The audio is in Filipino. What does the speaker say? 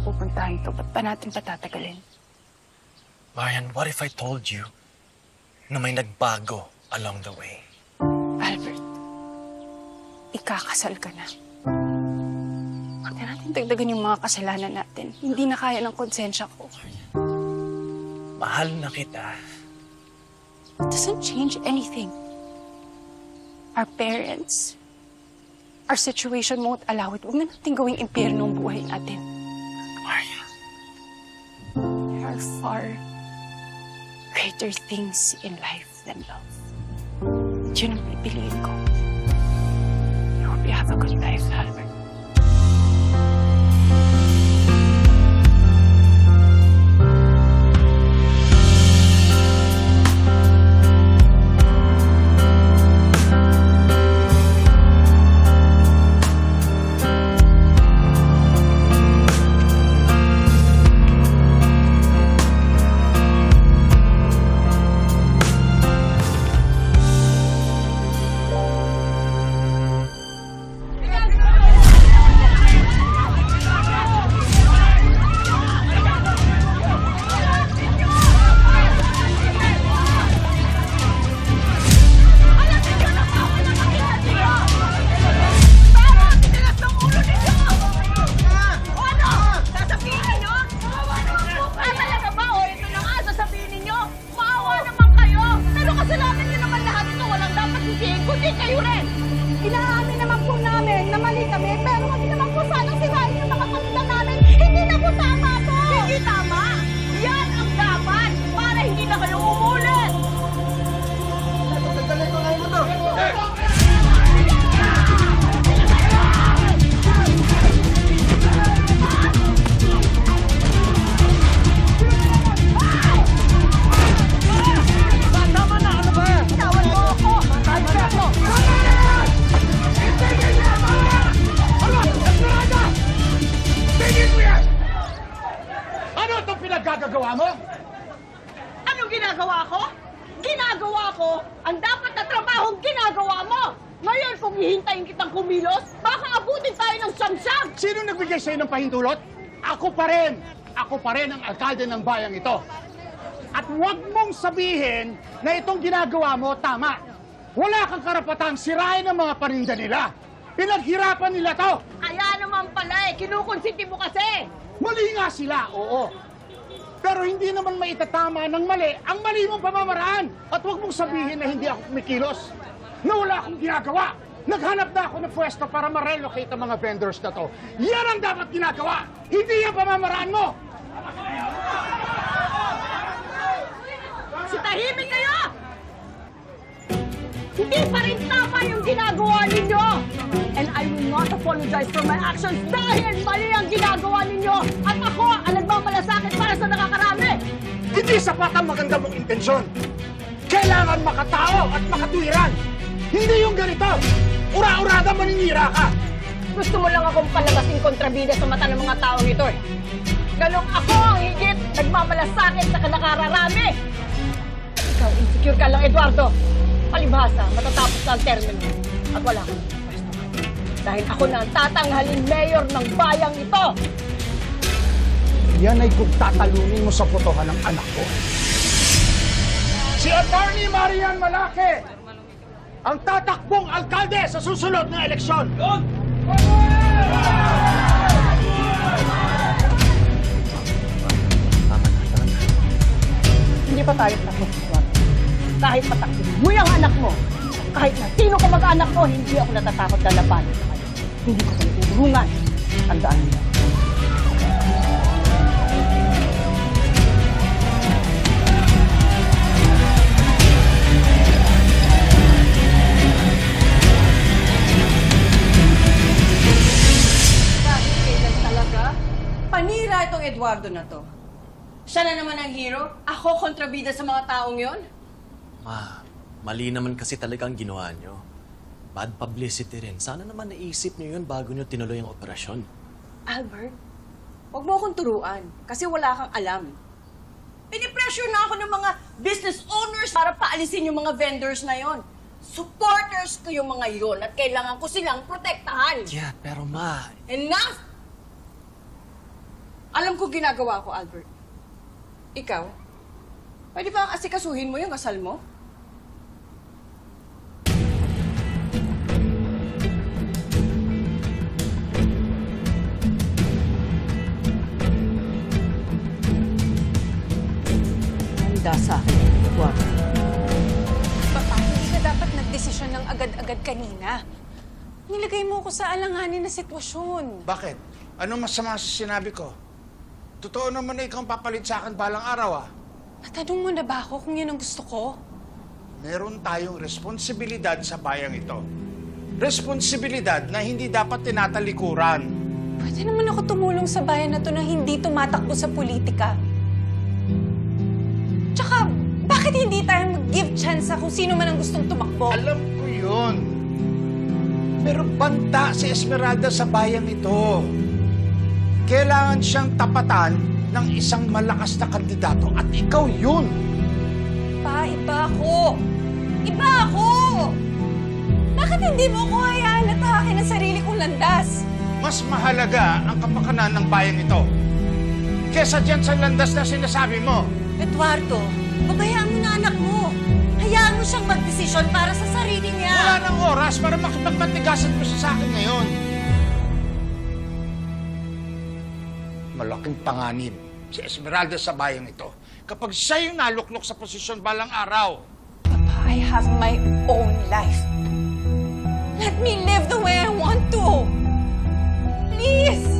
usapahan to. Ba't pa natin patatagalin? Marian, what if I told you na may nagbago along the way? Albert, ikakasal ka na. Huwag na natin dagdagan yung mga kasalanan natin. Hindi na kaya ng konsensya ko. Mahal na kita. It doesn't change anything. Our parents, our situation won't allow it. Huwag na natin gawing impyerno ang buhay natin. Are far greater things in life than love. Yun ang pipiliin ko. I hope you have a good life, Albert. Kundi kayo rin. Inaamin naman po namin na mali kami, pero kami naman po sanang sirain yung mga pamitan namin. Hindi na po tama pinaggagawa mo? Anong ginagawa ko? Ginagawa ko ang dapat na trabahong ginagawa mo! Ngayon, kung hihintayin kitang kumilos, baka abutin tayo ng samsam! Sino nagbigay sa'yo ng pahintulot? Ako pa rin. Ako pa rin ang alkalde ng bayang ito. At huwag mong sabihin na itong ginagawa mo tama. Wala kang karapatang sirain ang mga paninda nila. Pinaghirapan nila to. Kaya naman pala eh, kinukonsinti mo kasi! Mali nga sila, oo. Pero hindi naman maitatama ng mali ang mali mong pamamaraan. At huwag mong sabihin na hindi ako kumikilos. Na wala akong ginagawa. Naghanap na ako ng pwesto para ma-relocate ang mga vendors na to. Yan ang dapat ginagawa. Hindi yung pamamaraan mo. Si tahimik kayo! Hindi pa rin tama yung ginagawa ninyo! And I will not apologize for my actions dahil mali ang ginagawa ninyo! At ako ang nagmamalasakit para sa! Hindi sapat ang maganda mong intensyon. Kailangan makatao at makatuwiran. Hindi yung ganito. Ura-urada maninira ka. Gusto mo lang akong palabasin kontrabida sa mata ng mga taong ito eh. Ganong ako ang higit nagmamalasakit sa nakararami! Ikaw, insecure ka lang, Eduardo. Palibhasa, matatapos na ang termino. At wala kang pwesto. Dahil ako na ang tatanghalin mayor ng bayang ito. Yan ay kung tatalunin mo sa potohan ng anak ko. Si Attorney Marian Malake, ang tatakbong alkalde sa susunod na eleksyon. Hindi pa tayo tapos. Kahit patakbo mo yung anak mo, kahit na sino ka mag-anak mo, hindi ako natatakot na labanan sa kanya. Hindi ko kayo urungan. Tandaan niyo. Eduardo na to. Siya na naman ang hero, ako kontrabida sa mga taong yon. Ma, mali naman kasi talaga ang ginawa nyo. Bad publicity rin. Sana naman naisip nyo yun bago nyo tinuloy ang operasyon. Albert, huwag mo akong turuan kasi wala kang alam. Pinipressure na ako ng mga business owners para paalisin yung mga vendors na yon. Supporters ko yung mga yon at kailangan ko silang protektahan. Yeah, pero ma, Enough! Alam ko ginagawa ko, Albert. Ikaw? Pwede ba asikasuhin mo yung kasal mo? Handa sa akin, Eduardo. Papa, hindi ka dapat nagdesisyon ng agad-agad kanina. Nilagay mo ko sa alanganin na sitwasyon. Bakit? Ano masama sa sinabi ko? Totoo naman na ikaw ang papalit sa akin balang araw ah. Natanong mo na ba ako kung yun ang gusto ko? Meron tayong responsibilidad sa bayang ito. Responsibilidad na hindi dapat tinatalikuran. Pwede naman ako tumulong sa bayan na to na hindi tumatakbo sa politika. Tsaka, bakit hindi tayo mag-give chance sa kung sino man ang gustong tumakbo? Alam ko yun. Pero banta si Esmeralda sa bayang ito. Kailangan siyang tapatan ng isang malakas na kandidato at ikaw yun. Pa, iba ako! Iba ako! Bakit hindi mo ko hayaan at hakin ang sarili kong landas? Mas mahalaga ang kapakanan ng bayang ito. Kesa dyan sa landas na sinasabi mo. Eduardo, pabayaan mo na anak mo. Hayaan mo siyang magdesisyon para sa sarili niya. Wala nang oras para makipagmatigasan mo siya sa akin ngayon. malaking panganib si Esmeralda sa bayang ito kapag siya yung naluklok sa posisyon balang araw. Papa, I have my own life. Let me live the way I want to. Please!